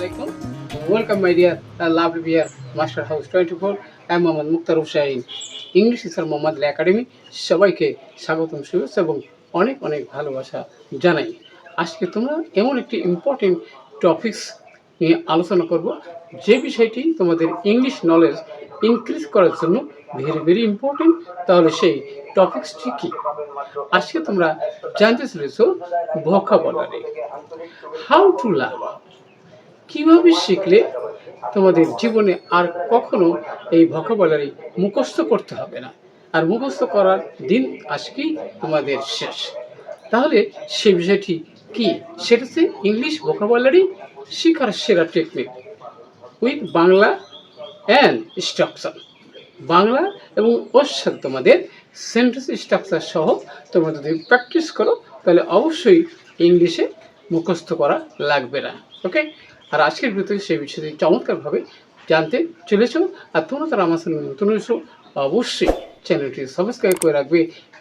alaikum. Welcome, my dear uh, lovely dear Master House 24. I'm Mohammad Mukhtar Hussain. English sir Mohammad academy সবাইকে স্বাগতম শুভেচ্ছা এবং অনেক অনেক ভালোবাসা জানাই আজকে তোমরা এমন একটি ইম্পর্টেন্ট টপিকস নিয়ে আলোচনা করব যে বিষয়টি তোমাদের ইংলিশ নলেজ ইনক্রিজ করার জন্য ভেরি ভেরি ইম্পর্টেন্ট তাহলে সেই টপিকসটি কি আজকে তোমরা জানতে চলেছো ভোকাবলারি হাউ টু লার্ন কীভাবে শিখলে তোমাদের জীবনে আর কখনো এই ভোকাবলারি মুখস্থ করতে হবে না? আর মুখস্থ করার দিন আজকেই তোমাদের শেষ? তাহলে সে বিষয়টি কি? সেটা হচ্ছে ইংলিশ ভোকাবলারি শেখার সেরা technique with Bangla and structure Bangla এবং ওর সাথে তোমাদের সেন্টেন্স স্ট্রাকচার সহ তোমরা যদি প্র্যাকটিস করো, তাহলে অবশ্যই ইংলিশে মুখস্থ করা লাগবে না। ওকে আর আজকের ভিতরে সেই বিষয়টি চমৎকারভাবে জানতে চলেছ আর তোমরা তারা আমার সঙ্গে নতুন এসো অবশ্যই চ্যানেলটি সাবস্ক্রাইব করে রাখবে।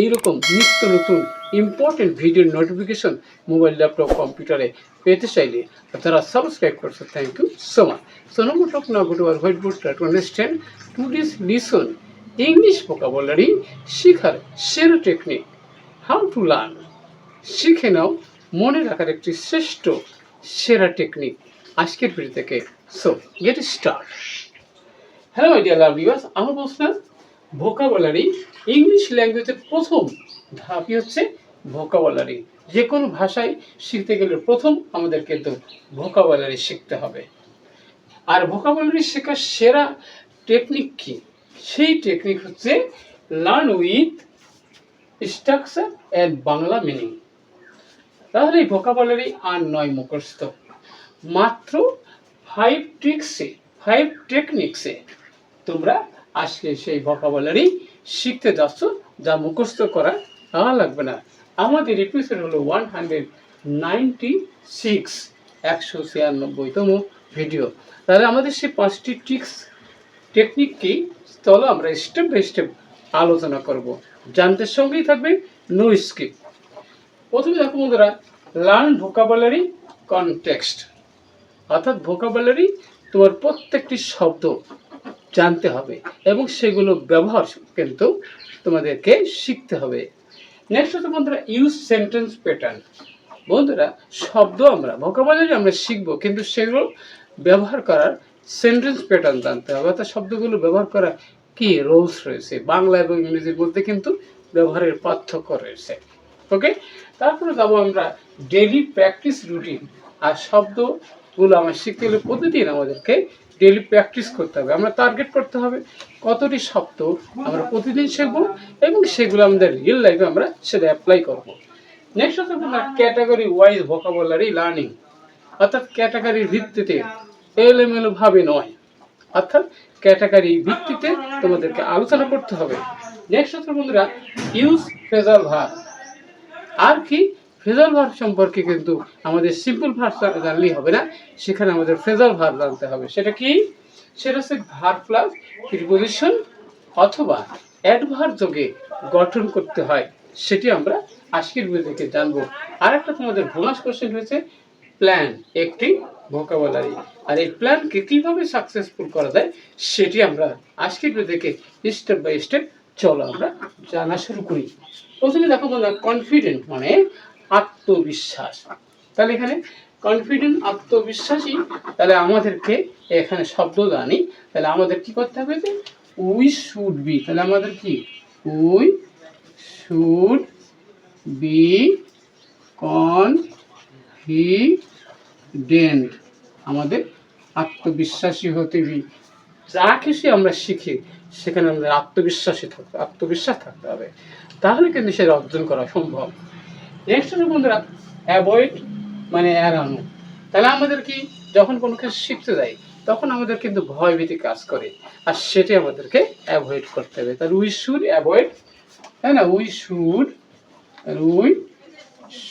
এইরকম নিত্য নতুন ইম্পর্টেন্ট ভিডিওর নোটিফিকেশন মোবাইল ল্যাপটপ কম্পিউটারে পেতে চাইলে তারা সাবস্ক্রাইব করছে। Thank you so much so number talk না go to our white board to understand to this listen English vocabulary শেখার সেরা টেকনিক হাউ টু লার্ন শিখে নাও, মনে রাখার একটি শ্রেষ্ঠ সেরা টেকনিক আজকের ভিডিও থেকে। So get start hello my dear love viewers আমার প্রশ্ন ভোকাবুলারি ইংলিশ ল্যাঙ্গুয়েজের প্রথম ধাপই হচ্ছে? ভোকাবুলারি যে কোনো ভাষায় শিখতে গেলে প্রথম আমাদের কিন্তু ভোকাবুলারি শিখতে হবে। আর ভোকাবুলারি শেখার সেরা টেকনিক কি? সেই টেকনিক হচ্ছে learn with structure and Bangla meaning তাহলে এই ভোকাবুলারি আর নয় মুখস্থ। মাত্র ফাইভ ট্রিক্সে ফাইভ টেকনিক্সে তোমরা আজকে সেই ভোকাবুলারি শিখতে যাচ্ছ, যা মুখস্থ করা লাগবে না। আমাদের এপিসোড হলো ওয়ান হান্ড্রেড নাইনটি সিক্স একশো ছিয়ানব্বইতম ভিডিও তাহলে আমাদের সেই পাঁচটি ট্রিক্স টেকনিককেই চলো আমরা স্টেপ বাই স্টেপ আলোচনা করব। জানতে সঙ্গেই থাকবে নো স্কিপ প্রথমে দেখো বন্ধুরা লার্ন ভোকাবুলারি কনটেক্সট অর্থাৎ ভোকাবুলারি তোমার প্রত্যেকটি শব্দ জানতে হবে এবং সেগুলো ব্যবহার কিন্তু তোমাদেরকে শিখতে হবে। নেক্সট হচ্ছে বন্ধুরা ইউজ সেন্টেন্স প্যাটার্ন বন্ধুরা, শব্দ আমরা ভোকাবুলারি আমরা শিখব, কিন্তু সেগুলো ব্যবহার করার সেন্টেন্স প্যাটার্ন জানতে হবে। অর্থাৎ শব্দগুলো ব্যবহার করা কি রোলস রয়েছে? বাংলা এবং ইংরেজির মধ্যে কিন্তু ব্যবহারের পার্থক্য রয়েছে। ওকে তারপরে যাব আমরা ডেলি প্র্যাকটিস রুটিন আর শব্দগুলো আমরা শিখতে গেলে প্রতিদিন আমাদেরকে ডেলি প্র্যাকটিস করতে হবে। আমরা টার্গেট করতে হবে কতটি শব্দ আমরা প্রতিদিন শিখব এবং সেগুলো আমাদের রিয়েল লাইফে আমরা সেটা অ্যাপ্লাই করব। নেক্সট হচ্ছে আপনার ক্যাটাগরি ওয়াইজ ভোকাবুলারি লার্নিং অর্থাৎ ক্যাটাগরির ভিত্তিতে এলোমেলো ভাবে নয়। অর্থাৎ ক্যাটাগরি ভিত্তিতে তোমাদেরকে আলোচনা করতে হবে। নেক্সট হচ্ছে বন্ধুরা ইউজ ফ্রেজাল ভার আর কি ফ্রেজাল ভার সম্পর্কে কিন্তু আমাদের সিম্পল ভার জানলেই হবে না। সেখানে আমাদের ফ্রেজাল ভার জানতে হবে। সেটা কি? সেটা হচ্ছে ভার প্লাস প্রিপোজিশন অথবা অ্যাডভার যোগে গঠন করতে হয়। সেটি আমরা আজকের থেকে জানব। আর একটা তোমাদের বোনাস কোশ্চেন হয়েছে প্ল্যান একটি ভোকাবুলারি আর এই প্ল্যানকে কীভাবে সাকসেসফুল করা যায়, সেটি আমরা আজকের থেকে স্টেপ বাই স্টেপ চলো আমরা জানা শুরু করি। প্রথমে দেখো বন্ধুরা কনফিডেন্ট মানে আত্মবিশ্বাস। তাহলে এখানে কনফিডেন্ট আত্মবিশ্বাসী, তাহলে আমাদেরকে এখানে শব্দ জানি তাহলে আমাদের কি করতে হবে যে উই শুড বি তাহলে আমাদের কি? উই শুড বি কনফিডেন্ট আমাদের আত্মবিশ্বাসী হতে বি যা কিছু আমরা শিখি, সেখানে আমাদের আত্মবিশ্বাসী থাকতে, আত্মবিশ্বাস থাকতে হবে। তাহলে কিন্তু সেটা অর্জন করা সম্ভব। নেক্সট হচ্ছে বন্ধুরা অ্যাভয়েড মানে এড়ানো। তাহলে আমাদের কি, যখন কোনো কিছু শিখতে যাই, তখন আমাদের কিন্তু ভয় ভীতি কাজ করে। আর সেটি আমাদেরকে অ্যাভয়েড করতে হবে। তাহলে উই শুড অ্যাভয়েড তাই না? We should we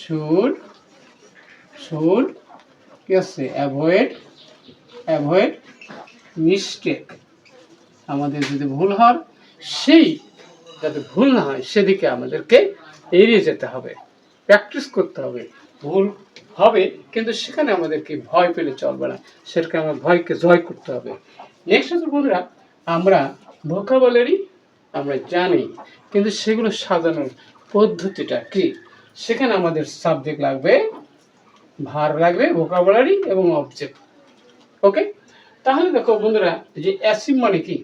should should কি আছে? অ্যাভয়েড অ্যাভয়েড মিস্টেক আমাদের যদি ভুল হয়, সেই যাতে ভুল না হয়, সেদিকে আমাদেরকে এড়িয়ে যেতে হবে। প্র্যাকটিস করতে হবে, ভুল হবে, কিন্তু সেখানে আমাদেরকে ভয় পেলে চলবে না। সেটাকে আমার ভয়কে জয় করতে হবে। নেক্সট হচ্ছে বন্ধুরা, আমরা ভোকাবলারি আমরা জানি, কিন্তু সেগুলো সাজানোর পদ্ধতিটা কি? সেখানে আমাদের সাবজেক্ট লাগবে ভার লাগবে ভোকাবুলারি এবং অবজেক্ট ওকে তাহলে দেখো বন্ধুরা যে অ্যাসিম মানে কি?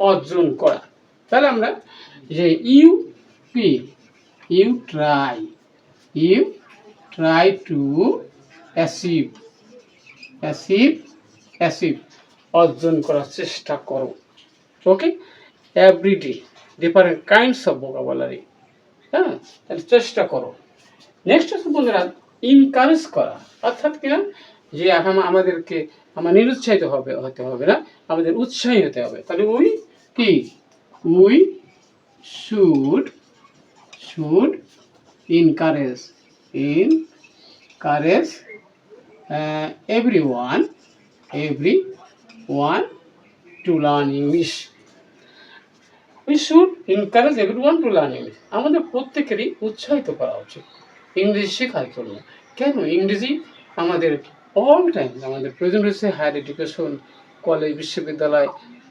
অর্জন করা। তাহলে আমরা যে U P U try U try to achieve achieve achieve অর্জন করার চেষ্টা করো। Okay everyday different kinds of vocabulary হ্যাঁ? তাহলে চেষ্টা করো। নেক্সট হচ্ছে বন্ধুরা ইনকারেজ করা। অর্থাৎ কিনা যে আমাদেরকে, আমার নিরুৎসাহিত হবে, হতে হবে না। আমাদের উৎসাহী হতে হবে। তাহলে উই কি? We should should every one every one to learn English we should encourage every one to learn English আমাদের প্রত্যেকেরই উৎসাহিত করা উচিত ইংরেজি শেখার জন্য। কেন? ইংরেজি আমাদের অল টাইম আমাদের প্রয়োজন রয়েছে হায়ার এডুকেশন কলেজ বিশ্ববিদ্যালয়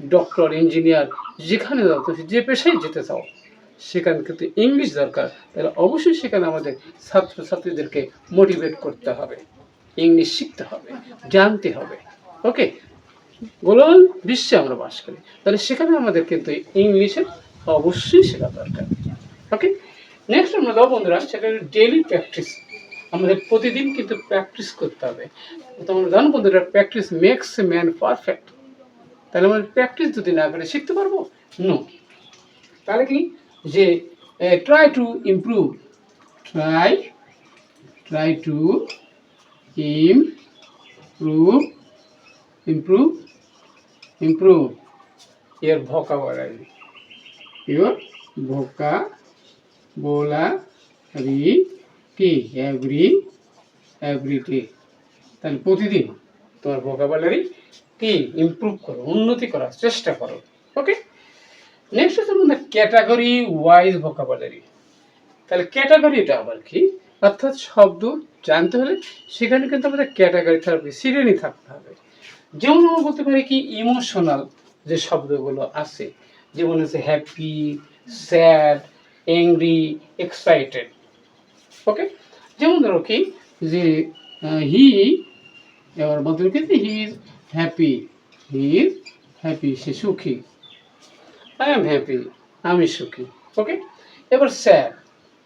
ডক্টর ইঞ্জিনিয়ার যেখানে যাও তুমি, যে পেশায় যেতে চাও। সেখানে কিন্তু ইংলিশ দরকার, তাহলে অবশ্যই সেখানে আমাদের ছাত্রছাত্রীদেরকে মোটিভেট করতে হবে। ইংলিশ শিখতে হবে, জানতে হবে। ওকে গোলন বিশ্বে আমরা বাস করি। তাহলে সেখানে আমাদের কিন্তু ইংলিশের অবশ্যই শেখা দরকার। ওকে নেক্সট আমরা দাও বন্ধুরা, সেখানে ডেলি প্র্যাকটিস আমাদের প্রতিদিন কিন্তু প্র্যাকটিস করতে হবে। তোমরা জানো বন্ধুরা প্র্যাকটিস মেক্স ম্যান পারফেক্ট তাহলে আমাদের প্র্যাকটিস যদি না করে শিখতে পারব? নো তাহলে কি? যে try to improve try try to improve improve improve your vocabulary. Your vocabulary. কি এভরি এভরি ডে তাহলে প্রতিদিন তোমার ভোকাবুলারি কি ইমপ্রুভ করো, উন্নতি করার চেষ্টা করো ওকে নেক্সট হচ্ছে আমাদের ক্যাটাগরি ওয়াইজ ভোকাবুলারি তাহলে ক্যাটাগরিটা আবার কি? অর্থাৎ শব্দ জানতে হলে সেখানে কিন্তু আমাদের ক্যাটাগরি থাকবে শ্রেণি থাকতে হবে। যেমন আমরা বলতে পারি কি ইমোশনাল যে শব্দগুলো আছে, যেমন হচ্ছে happy sad angry excited okay যেমন ধরো কি, যে হি এবার বলতে he is happy he is happy সে সুখী। আই এম হ্যাপি আমি সুখী. ওকে এবার স্যাড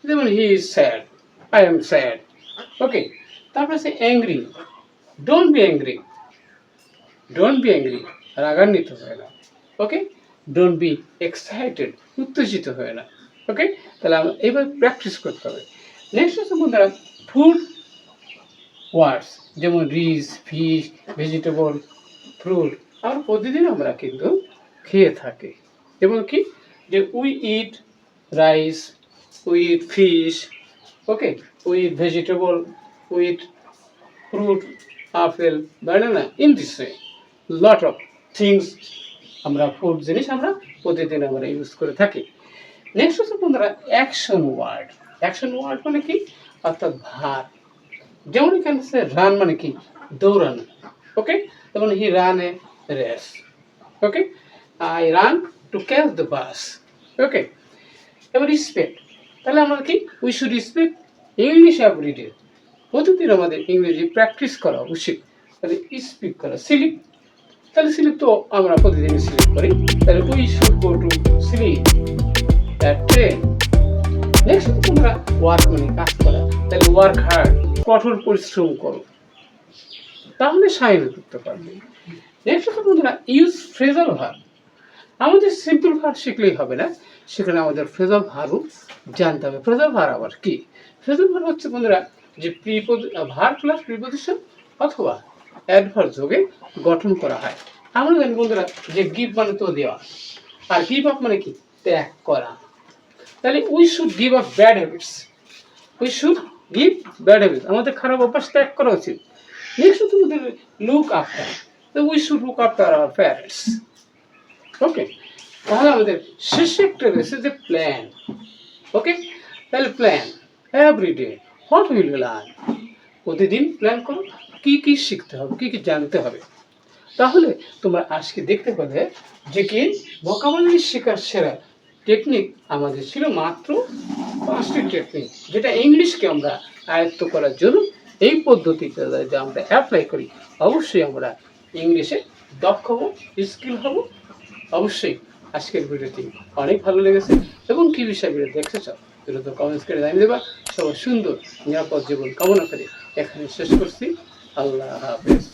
যেমন he is sad I am sad okay তারপরে সে angry don't be angry don't be angry রাগান্বিত হয় না. ওকে ডোন্ট বি এক্সাইটেড উত্তেজিত হয় না. ওকে তাহলে আমরা এইবার প্র্যাকটিস করতে হবে। নেক্সট হচ্ছে বন্ধুরা ফুড ওয়ার্ডস যেমন রিচ ফিশ ভেজিটেবল ফ্রুট আমরা প্রতিদিন আমরা কিন্তু খেয়ে থাকি। যেমন কি? যে we eat rice we eat fish okay we eat vegetable we eat fruit, apple, banana, in this way. Lot of things আমরা ফুড জিনিস আমরা প্রতিদিন আমরা ইউজ করে থাকি। নেক্সট হচ্ছে বন্ধুরা অ্যাকশন ওয়ার্ড অ্যাকশন ওয়ার্ড মানে কি? অর্থাৎ ভার যেমন এখানে হচ্ছে রান মানে কি? দৌড়ানো। ওকে যেমন he run a race okay I run to catch the bus okay এবার রিসপেক্ট তাহলে আমরা কি? We should respect English everyday প্রতিদিন আমাদের ইংরেজি প্র্যাকটিস করা উচিত। তাহলে স্পিক করা স্লিপ তাহলে স্লিপ তো আমরা প্রতিদিন স্লিপ করি। তাহলে we should go to sleep train next তোমরা ওয়ার্ক মানে কাজ করা। তাহলে ওয়ার্ক হার্ড কঠোর পরিশ্রম করো। তাহলে সাইন করতে পারবে। নেক্সট বন্ধুরা ইউজ ফ্রেজাল ভার আমাদের সিম্পল ভার শিখলেই হবে না। সেখানে আমাদের ফ্রেজাল ভারও জানতে হবে। ফ্রেজাল ভার আবার কি? ফ্রেজাল ভার হচ্ছে বন্ধুরা যে প্রিপোজ ভার প্লাস প্রিপোজিশন অথবা অ্যাডভার যোগে গঠন করা হয়। আমরা জানি বন্ধুরা যে গিভ মানে তো দেওয়া। আর গিভ আপ মানে কি? ত্যাগ করা। তাহলে we should give up bad habits we should give bad habits আমাদের খারাপ অভ্যাস ত্যাগ করা উচিত। নেক্সট হচ্ছে look after we should look after our parents okay তাহলে আমাদের শেষে একটা রয়েছে যে প্ল্যান ওকে তাহলে plan everyday what will learn প্রতিদিন প্ল্যান করো, কি কি শিখতে হবে, কি কি জানতে হবে। তাহলে তোমরা আজকে দেখতে পেলে যে কি ভোকাবুলারি শেখার সেরা টেকনিক আমাদের ছিল মাত্র পাঁচটি টেকনিক যেটা ইংলিশকে আমরা আয়ত্ত করার জন্য এই পদ্ধতিতে যদি আমরা অ্যাপ্লাই করি, অবশ্যই আমরা ইংলিশে দক্ষ হব স্কিল হব অবশ্যই আজকের ভিডিওটি অনেক ভালো লেগেছে। এবং কী বিষয় ভিডিও দেখতে চাও, সেটা তো কমেন্টস করে জানিয়ে দেবা। সবার সুন্দর, নিরাপদ জীবন কামনা করে এখানে শেষ করছি। আল্লাহ হাফেজ।